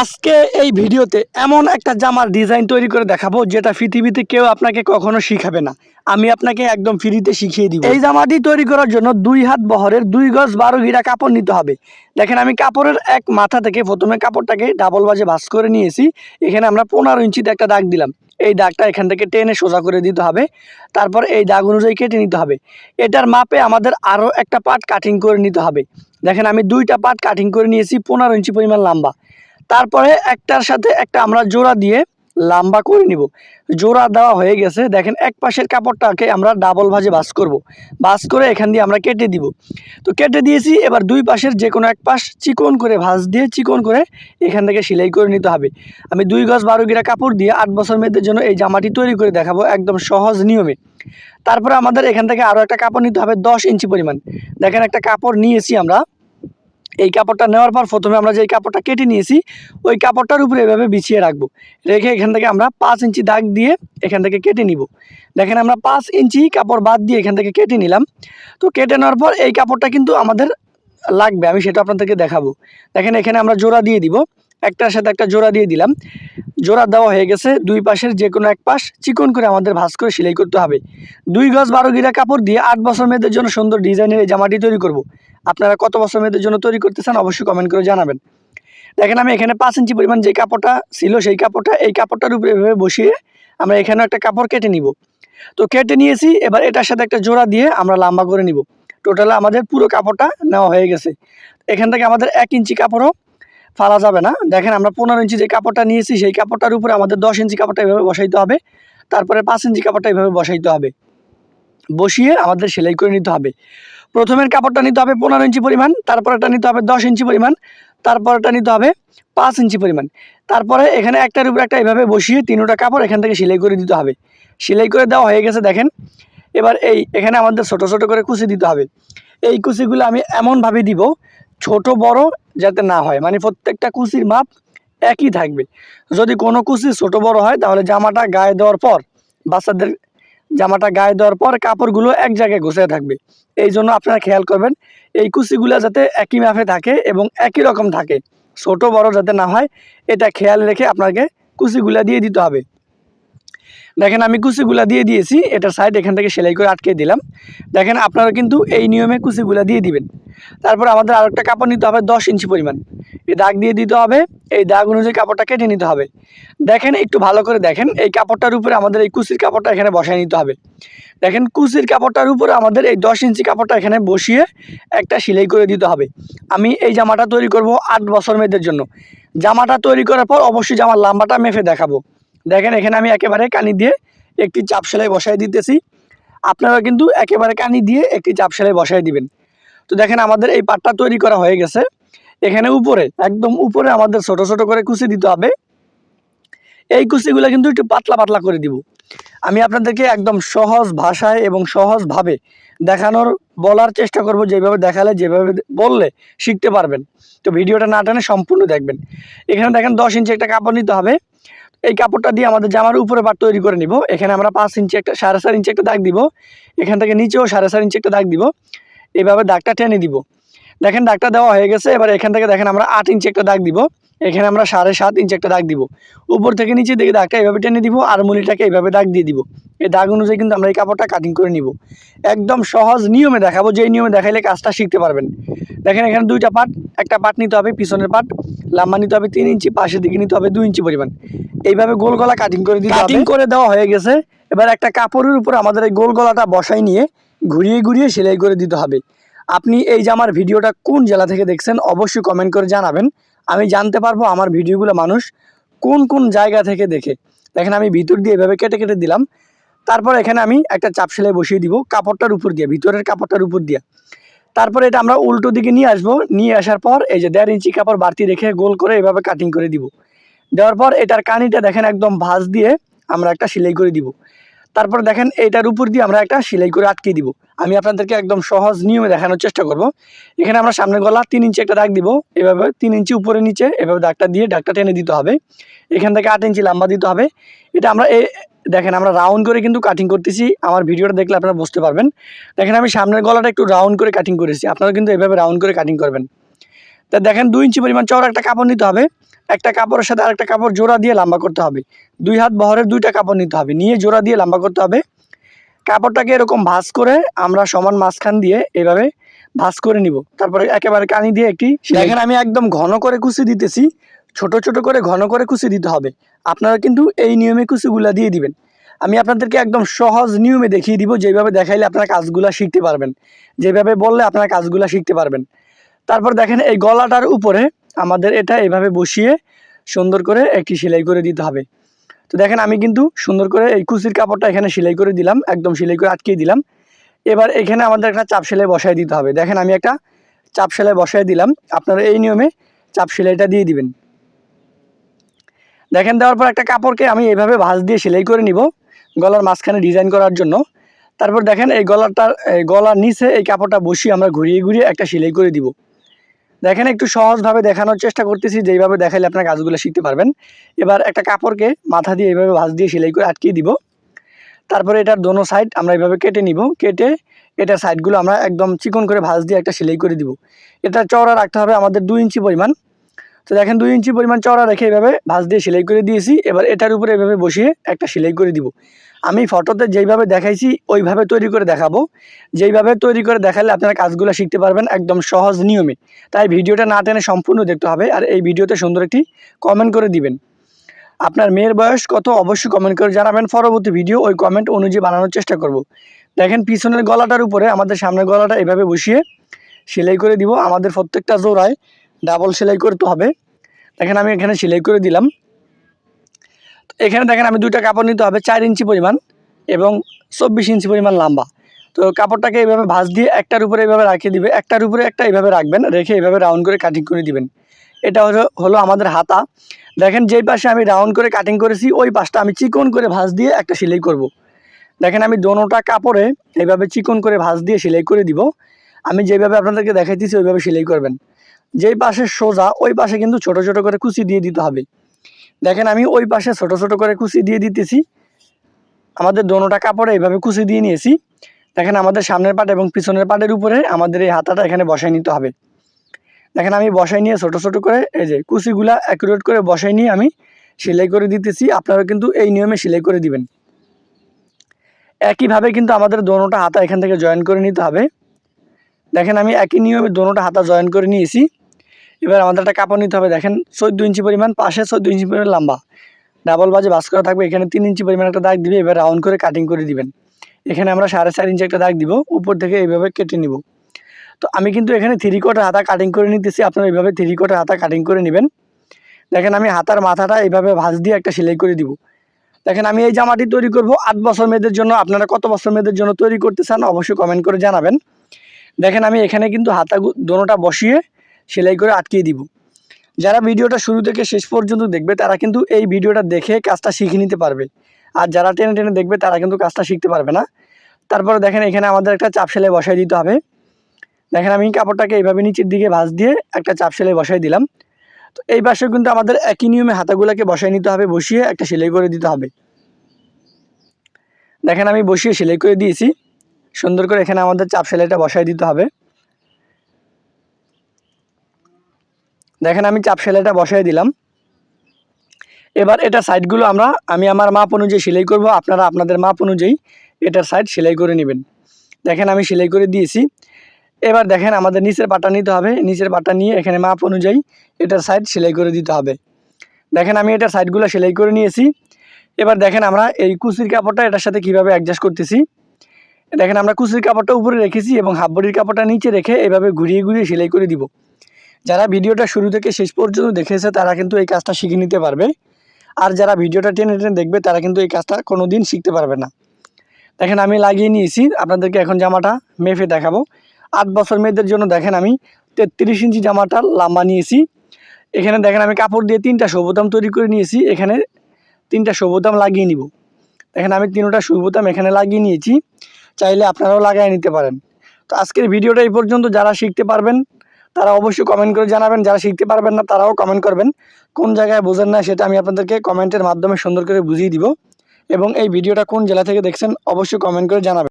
আজকে এই ভিডিওতে এমন একটা জামার ডিজাইন তৈরি করে দেখাবো, যেটা পৃথিবীতে কেউ আপনাকে কখনো শিখাবে না। আমি আপনাকে একদম ফ্রিতে শিখিয়ে দিব। এই জামাটি তৈরি করার জন্য দুই হাত বহরের দুই গজ বারো গিরা কাপড় নিতে হবে। দেখেন, আমি কাপড়ের এক মাথা থেকে প্রথমে কাপড়টাকে ডাবল বাজে ভাঁজ করে নিয়েছি। এখানে আমরা পনেরো ইঞ্চিতে একটা দাগ দিলাম। এই দাগটা এখান থেকে টেনে সোজা করে দিতে হবে। তারপর এই দাগ অনুযায়ী কেটে নিতে হবে। এটার মাপে আমাদের আরও একটা পার্ট কাটিং করে নিতে হবে। দেখেন, আমি দুইটা পার্ট কাটিং করে নিয়েছি, পনেরো ইঞ্চি পরিমাণ লম্বা। তারপরে একটার সাথে একটা আমরা জোড়া দিয়ে লম্বা করে নিব। জোড়া দেওয়া হয়ে গেছে। দেখেন, এক পাশের কাপড়টাকে আমরা ডাবল ভাজে বাস করব। বাস করে এখান দিয়ে আমরা কেটে দিব। তো কেটে দিয়েছি। এবার দুই পাশের যে কোনো এক পাশ চিকন করে ভাঁজ দিয়ে চিকন করে এখান থেকে সেলাই করে নিতে হবে। আমি দুই গজ বারো গিরা কাপড় দিয়ে আট বছর মেয়েদের জন্য এই জামাটি তৈরি করে দেখাবো একদম সহজ নিয়মে। তারপরে আমাদের এখান থেকে আরও একটা কাপড় নিতে হবে দশ ইঞ্চি পরিমাণ। দেখেন, একটা কাপড় নিয়েছি আমরা। এই কাপড়টা নেওয়ার পর প্রথমে আমরা যে কাপড়টা কেটে নিয়েছি, ওই কাপড়টার উপরে এভাবে বিছিয়ে রাখব। রেখে এখান থেকে আমরা পাঁচ ইঞ্চি দাগ দিয়ে এখান থেকে কেটে নিব। দেখেন আমরা পাঁচ ইঞ্চি কাপড় বাদ দিয়ে এখান থেকে কেটে নিলাম। তো কেটে নেওয়ার পর এই কাপড়টা কিন্তু আমাদের লাগবে, আমি সেটা আপনাদেরকে দেখাবো। দেখেন এখানে আমরা জোড়া দিয়ে দিব। একটার সাথে একটা জোড়া দিয়ে দিলাম। জোড়া দেওয়া হয়ে গেছে, দুই পাশের যে কোনো এক পাশ চিকন করে আমাদের ভাঁজ করে সেলাই করতে হবে। দুই গজ বারো গিরা কাপড় দিয়ে আট বছর মেয়েদের জন্য সুন্দর ডিজাইনের এই জামাটি তৈরি করব। আপনারা কত বছর মেয়েদের জন্য তৈরি করতে চান অবশ্যই কমেন্ট করে জানাবেন। দেখেন আমি এখানে পাঁচ ইঞ্চি পরিমাণ যে কাপড়টা ছিল সেই কাপড়টা, এই কাপড়টার উপরে এভাবে বসিয়ে আমরা এখানেও একটা কাপড় কেটে নিব। তো কেটে নিয়েছি, এবার এটার সাথে একটা জোড়া দিয়ে আমরা লম্বা করে নিব। টোটালে আমাদের পুরো কাপড়টা নেওয়া হয়ে গেছে। এখান থেকে আমাদের এক ইঞ্চি কাপড়ও ফালা যাবে না। দেখেন আমরা পনেরো ইঞ্চি যে কাপড়টা নিয়েছি, সেই কাপড়টার উপরে আমাদের দশ ইঞ্চি কাপড়টা এভাবে বসাইতে হবে। তারপরে পাঁচ ইঞ্চি কাপড়টা এভাবে বসাইতে হবে। বসিয়ে আমাদের সেলাই করে নিতে হবে। প্রথমের কাপড়টা নিতে হবে পনেরো ইঞ্চি পরিমাণ তারপরেটা নিতে হবে দশ ইঞ্চি পরিমাণ তারপরেটা নিতে হবে পাঁচ ইঞ্চি পরিমাণ। তারপরে এখানে একটার উপরে একটা এভাবে বসিয়ে তিনোটা কাপড় এখান থেকে সেলাই করে দিতে হবে। সেলাই করে দেওয়া হয়ে গেছে, দেখেন। এবার এই এখানে আমাদের ছোট ছোট করে কুচি দিতে হবে। এই কুচিগুলো আমি এমনভাবে দিব ছোট বড় যাতে না হয়। মানে প্রত্যেকটা কুচির মাপ একই থাকবে। যদি কোনো কুচি ছোট বড় হয়, তাহলে জামাটা গায়ে দেওয়ার পর, বাচ্চাদের জামাটা গায়ে দেওয়ার পর কাপড়গুলো এক জায়গায় ঘষে থাকবে। এই জন্য আপনারা খেয়াল করবেন, এই কুচিগুলো যাতে একই মাপে থাকে এবং একই রকম থাকে। ছোট বড় যাতে না হয়, এটা খেয়াল রেখে আপনাকে কুচিগুলা দিয়ে দিতে হবে। দেখেন আমি কুচিগুলা দিয়ে দিয়েছি এটা সাইড এখান থেকে সেলাই করে আটকে দিলাম। দেখেন আপনারা কিন্তু এই নিয়মে কুচিগুলা দিয়ে দিবেন। তারপর আমাদের আরেকটা কাপড় নিতে হবে দশ ইঞ্চি পরিমাণ। এই দাগ দিয়ে দিতে হবে, এই দাগ অনুযায়ী কাপড়টা কেটে নিতে হবে। দেখেন, একটু ভালো করে দেখেন, এই কাপড়টার উপরে আমাদের এই কুচির কাপড়টা এখানে বসায় নিতে হবে। দেখেন, কুচির কাপড়টার উপরে আমাদের এই দশ ইঞ্চি কাপড়টা এখানে বসিয়ে একটা সেলাই করে দিতে হবে। আমি এই জামাটা তৈরি করব আট বছর মেয়েদের জন্য। জামাটা তৈরি করার পর অবশ্যই জামার লাম্বাটা মেপে দেখাবো। দেখেন, এখানে আমি একেবারে কানি দিয়ে একটি চাপ সেলাই বসাই দিতেছি। আপনারা কিন্তু একেবারে কানি দিয়ে একটি চাপ সেলাই বসাই দিবেন। তো দেখেন, আমাদের এই পাটটা তৈরি করা হয়ে গেছে। এখানে উপরে, একদম উপরে আমাদের ছোট ছোট করে কুচি দিতে হবে। এই কুচিগুলো কিন্তু একটু পাতলা পাতলা করে দিব। আমি আপনাদেরকে একদম সহজ ভাষায় এবং সহজভাবে দেখানোর, বলার চেষ্টা করব, যেভাবে দেখালে, যেভাবে বললে শিখতে পারবেন। তো ভিডিওটা না টানে সম্পূর্ণ দেখবেন। এখানে দেখেন, দশ ইঞ্চি একটা কাপড় নিতে হবে। এই কাপড়টা দিয়ে আমাদের জামার উপরে পাট তৈরি করে নিব। এখানে আমরা পাঁচ ইঞ্চি একটা, সাড়ে চার ইঞ্চি একটা দাগ দিব। এখান থেকে নিচেও সাড়ে চার ইঞ্চি একটা দাগ দিব। এভাবে দাগটা টেনে দিব। দেখেন, দাগটা দেওয়া হয়ে গেছে। এবার এখান থেকে দেখেন আমরা আট ইঞ্চি একটা দাগ দিব। এখানে আমরা সাড়ে সাত ইঞ্চি একটা দাগ দিব। উপর থেকে নিচে দিকে দাগটা এইভাবে টেনে দিব আর মুলিটাকে এইভাবে দাগ দিয়ে দিব। এই দাগ অনুযায়ী কিন্তু আমরা এই কাপড়টা কাটিং করে নিব। একদম সহজ নিয়মে দেখাবো যেই নিয়মে দেখাইলে কাজটা শিখতে পারবেন। দেখেন এখানে দুইটা পাট একটা পাট নিতে হবে পিছনের পাট লাম্বা নিতে হবে তিন ইঞ্চি পাশের দিকে নিতে হবে দুই ইঞ্চি পরিমাণ। এইভাবে গোল গলা কাটিং করে দিতে কাটিং করে দেওয়া হয়ে গেছে। এবার একটা কাপড়ের উপর আমাদের এই গোল গলাটা বসাই নিয়ে ঘুরিয়ে ঘুরিয়ে সেলাই করে দিতে হবে। আপনি এই জামার ভিডিওটা কোন জেলা থেকে দেখছেন অবশ্যই কমেন্ট করে জানাবেন। আমি জানতে পারব আমার ভিডিওগুলো মানুষ কোন কোন জায়গা থেকে দেখে। দেখেন আমি ভিতর দিয়ে এভাবে কেটে কেটে দিলাম। তারপর এখানে আমি একটা চাপ সেলাই বসিয়ে দিব কাপড়টার উপর দিয়ে, ভিতরের কাপড়টার উপর দিয়ে। তারপরে এটা আমরা উল্টো দিকে নিয়ে আসব। নিয়ে আসার পর এই যে দেড় ইঞ্চি কাপড় বাড়তি রেখে গোল করে এভাবে কাটিং করে দিব। দেওয়ার পর এটার কানিটা দেখেন একদম ভাঁজ দিয়ে আমরা একটা সেলাই করে দিব। তারপর দেখেন এটার উপর দিয়ে আমরা একটা সেলাই করে আটকে দিব। আমি আপনাদেরকে একদম সহজ নিয়মে দেখানোর চেষ্টা করব। এখানে আমরা সামনে গলা তিন ইঞ্চি একটা দাগ দিব। এভাবে তিন ইঞ্চি উপরে নিচে এভাবে দাগটা দিয়ে দাগটা টেনে দিতে হবে। এখান থেকে আট ইঞ্চি লম্বা দিতে হবে। এটা আমরা এ, দেখেন আমরা রাউন্ড করে কিন্তু কাটিং করতেছি। আমার ভিডিওটা দেখলে আপনারা বুঝতে পারবেন। দেখেন আমি সামনের গলাটা একটু রাউন্ড করে কাটিং করেছি। আপনারা কিন্তু এভাবে রাউন্ড করে কাটিং করবেন। তা দেখেন দুই ইঞ্চি পরিমাণ চওড়া একটা কাপড় নিতে হবে। একটা কাপড়ের সাথে আরেকটা কাপড় জোড়া দিয়ে লম্বা করতে হবে। দুই হাত বহরের দুইটা কাপড় নিতে হবে। নিয়ে জোড়া দিয়ে লম্বা করতে হবে। কাপড়টাকে এরকম ভাঁজ করে আমরা সমান মাঝখান দিয়ে এভাবে ভাঁজ করে নিব। তারপরে একেবারে কানি দিয়ে একটি দেখেন আমি একদম ঘন করে কুচি দিতেছি। ছোট ছোট করে ঘন করে কুচি দিতে হবে। আপনারা কিন্তু এই নিয়মে কুচিগুলা দিয়ে দিবেন। আমি আপনাদেরকে একদম সহজ নিয়মে দেখিয়ে দিব, যেভাবে দেখাইলে আপনারা কাজগুলা শিখতে পারবেন। যেভাবে বললে আপনারা কাজগুলা শিখতে পারবেন। তারপর দেখেন এই গলাটার উপরে আমাদের এটা এভাবে বসিয়ে সুন্দর করে একটি সেলাই করে দিতে হবে। তো দেখেন আমি কিন্তু সুন্দর করে এই কুচির কাপড়টা এখানে সেলাই করে দিলাম, একদম সেলাই করে আটকিয়ে দিলাম। এবার এখানে আমাদের একটা চাপ সেলাই বসাই দিতে হবে। দেখেন আমি একটা চাপ সেলাই বসাই দিলাম, আপনারা এই নিয়মে চাপ সেলাইটা দিয়ে দিবেন। দেখেন দেওয়ার পর একটা কাপড়কে আমি এইভাবে ভাঁজ দিয়ে সেলাই করে নিব গলার মাঝখানে ডিজাইন করার জন্য। তারপর দেখেন এই গলাটার, এই গলার নিচে এই কাপড়টা বসিয়ে আমরা ঘুরিয়ে ঘুরিয়ে একটা সেলাই করে দিব। দেখেন, একটু সহজভাবে দেখানোর চেষ্টা করতেছি, যেইভাবে দেখাইলে আপনার কাজগুলো শিখতে পারবেন। এবার একটা কাপড়কে মাথা দিয়ে এইভাবে ভাঁজ দিয়ে সেলাই করে আটকিয়ে দিব। তারপরে এটার দোনো সাইড আমরা এইভাবে কেটে নিব। কেটে এটার সাইডগুলো আমরা একদম চিকন করে ভাঁজ দিয়ে একটা সেলাই করে দিব। এটা চওড়া রাখতে হবে আমাদের দুই ইঞ্চি পরিমাণ। তো দেখেন, দুই ইঞ্চি পরিমাণ চওড়া রেখে এভাবে ভাঁজ দিয়ে সেলাই করে দিয়েছি। এবার এটার উপরে এভাবে বসিয়ে একটা সেলাই করে দিব। আমি ফটোতে যেইভাবে দেখাইছি, ওইভাবে তৈরি করে দেখাবো। যেইভাবে তৈরি করে দেখালে আপনারা কাজগুলো শিখতে পারবেন একদম সহজ নিয়মে। তাই ভিডিওটা না টেনে সম্পূর্ণ দেখতে হবে আর এই ভিডিওতে সুন্দর একটি কমেন্ট করে দিবেন। আপনার মেয়ের বয়স কত অবশ্যই কমেন্ট করে জানাবেন। পরবর্তী ভিডিও ওই কমেন্ট অনুযায়ী বানানোর চেষ্টা করব। দেখেন পিছনের গলাটার উপরে আমাদের সামনের গলাটা এভাবে বসিয়ে সেলাই করে দিব। আমাদের প্রত্যেকটা জোড়ায় ডাবল সেলাই করতে হবে। দেখেন আমি এখানে সেলাই করে দিলাম। এখানে দেখেন আমি দুইটা কাপড় নিতে হবে, চার ইঞ্চি পরিমাণ এবং চব্বিশ ইঞ্চি পরিমাণ লম্বা। তো কাপড়টাকে এইভাবে ভাঁজ দিয়ে একটার উপরে এইভাবে রাখিয়ে দিবে, একটার উপরে একটা এইভাবে রাখবেন, রেখে এইভাবে রাউন্ড করে কাটিং করে দিবেন। এটা হলো হলো আমাদের হাতা। দেখেন যেই পাশে আমি রাউন্ড করে কাটিং করেছি, ওই পাশটা আমি চিকন করে ভাঁজ দিয়ে একটা সেলাই করব। দেখেন আমি দোনোটা কাপড়ে এইভাবে চিকন করে ভাঁজ দিয়ে সেলাই করে দিব। আমি যেভাবে আপনাদেরকে দেখাইতেছি, ওইভাবে সেলাই করবেন। যেই পাশে সোজা, ওই পাশে কিন্তু ছোট ছোট করে কুচি দিয়ে দিতে হবে। দেখেন, আমি ওই পাশে ছোট ছোট করে কুচি দিয়ে দিতেছি। আমাদের দোনোটা কাপড়ে এইভাবে কুচি দিয়ে নিয়েছি। দেখেন, আমাদের সামনের পাট এবং পিছনের পাটের উপরে আমাদের এই হাতাটা এখানে বসাই নিতে হবে। দেখেন, আমি বসাই নিয়ে ছোট ছোট করে এই যে কুচিগুলা অ্যাকুরেট করে বসাই নিয়ে আমি সেলাই করে দিতেছি। আপনারা কিন্তু এই নিয়মে সেলাই করে দিবেন। একইভাবে কিন্তু আমাদের দোনোটা হাতা এখান থেকে জয়েন করে নিতে হবে। দেখেন, আমি একই নিয়মে দোনোটা হাতা জয়েন করে নিয়েছি। এবার আমাদের একটা কাপড় নিতে হবে। দেখেন, চোদ্দ ইঞ্চি পরিমাণ, পাশে চোদ্দ ইঞ্চি পরিমাণ লম্বা। ডাবল বাজে বাস করা থাকবে, এখানে তিন ইঞ্চি পরিমাণ একটা দাগ দিবে, এবার রাউন্ড করে কাটিং করে দিবেন। এখানে আমরা সাড়ে চার ইঞ্চি একটা দাগ দিব, উপর থেকে এইভাবে কেটে নিব। তো আমি কিন্তু এখানে থ্রি কোটের হাতা কাটিং করে নিতেছি, আপনারা এইভাবে থ্রি কোটের হাতা কাটিং করে নেবেন। দেখেন, আমি হাতার মাথাটা এইভাবে ভাঁজ দিয়ে একটা সেলাই করে দিব। দেখেন, আমি এই জামাটি তৈরি করব আট বছর মেয়েদের জন্য। আপনারা কত বছর মেয়েদের জন্য তৈরি করতে চান, অবশ্যই কমেন্ট করে জানাবেন। দেখেন, আমি এখানে কিন্তু হাতা দোনোটা বসিয়ে সেলাই করে আটকিয়ে দিব। যারা ভিডিওটা শুরু থেকে শেষ পর্যন্ত দেখবে, তারা কিন্তু এই ভিডিওটা দেখে কাজটা শিখে নিতে পারবে। আর যারা টেনে টেনে দেখবে, তারা কিন্তু কাজটা শিখতে পারবে না। তারপরে দেখেন, এখানে আমাদের একটা চাপ সেলাই বসাই দিতে হবে। দেখেন, আমি কাপড়টাকে এইভাবে নিচের দিকে ভাঁজ দিয়ে একটা চাপ সেলাই বসাই দিলাম। তো এই পাশে কিন্তু আমাদের একই নিয়মে হাতাগুলোকে বসাই নিতে হবে, বসিয়ে একটা সেলাই করে দিতে হবে। দেখেন, আমি বসিয়ে সেলাই করে দিয়েছি। সুন্দর করে এখানে আমাদের চাপ সেলাইটা বসাই দিতে হবে। দেখেন আমি চাপ সেলাইটা বসাই দিলাম। এবার এটা সাইডগুলো আমরা, আমি আমার মাপ অনুযায়ী সেলাই করব, আপনারা আপনাদের মাপ অনুযায়ী এটার সাইড সেলাই করে নেবেন। দেখেন আমি সেলাই করে দিয়েছি। এবার দেখেন আমাদের নিচের পাটা নিতে হবে, নিচের পাটা নিয়ে এখানে মাপ অনুযায়ী এটার সাইড সেলাই করে দিতে হবে। দেখেন আমি এটার সাইডগুলো সেলাই করে নিয়েছি। এবার দেখেন আমরা এই কুচির কাপড়টা এটার সাথে কীভাবে অ্যাডজাস্ট করতেছি। দেখেন আমরা কুচির কাপড়টা উপরে রেখেছি এবং হাফ বডির কাপড়টা নিচে রেখে এভাবে ঘুরিয়ে ঘুরিয়ে সেলাই করে দিব। যারা ভিডিওটা শুরু থেকে শেষ পর্যন্ত দেখেছে, তারা কিন্তু এই কাজটা শিখে নিতে পারবে। আর যারা ভিডিওটা টেনে টেনে দেখবে, তারা কিন্তু এই কাজটা কোনো দিন শিখতে পারবে না। দেখেন, আমি লাগিয়ে নিয়েছি। আপনাদেরকে এখন জামাটা মেফে দেখাবো। আট বছর মেয়েদের জন্য দেখেন, আমি তেত্রিশ ইঞ্চি জামাটা লাম্বা নিয়েছি। এখানে দেখেন, আমি কাপড় দিয়ে তিনটা সবুতাম তৈরি করে নিয়েছি। এখানে তিনটা সবুতাম লাগিয়ে নিব। দেখেন, আমি তিনটা সবুতাম এখানে লাগিয়ে নিয়েছি। চাইলে আপনারাও লাগাই নিতে পারেন। তো আজকের ভিডিওটা এই পর্যন্ত। যারা শিখতে পারবেন তারা অবশ্যই কমেন্ট করে জানাবেন। যারা শিখতে পারবেন না, তারাও কমেন্ট করবেন। কোন জায়গায় বোঝেন না, সেটা আমি আপনাদেরকে কমেন্টের মাধ্যমে সুন্দর করে বুঝিয়ে দিব। এবং এই ভিডিওটা কোন জেলা থেকে দেখছেন, অবশ্যই কমেন্ট করে জানাবেন।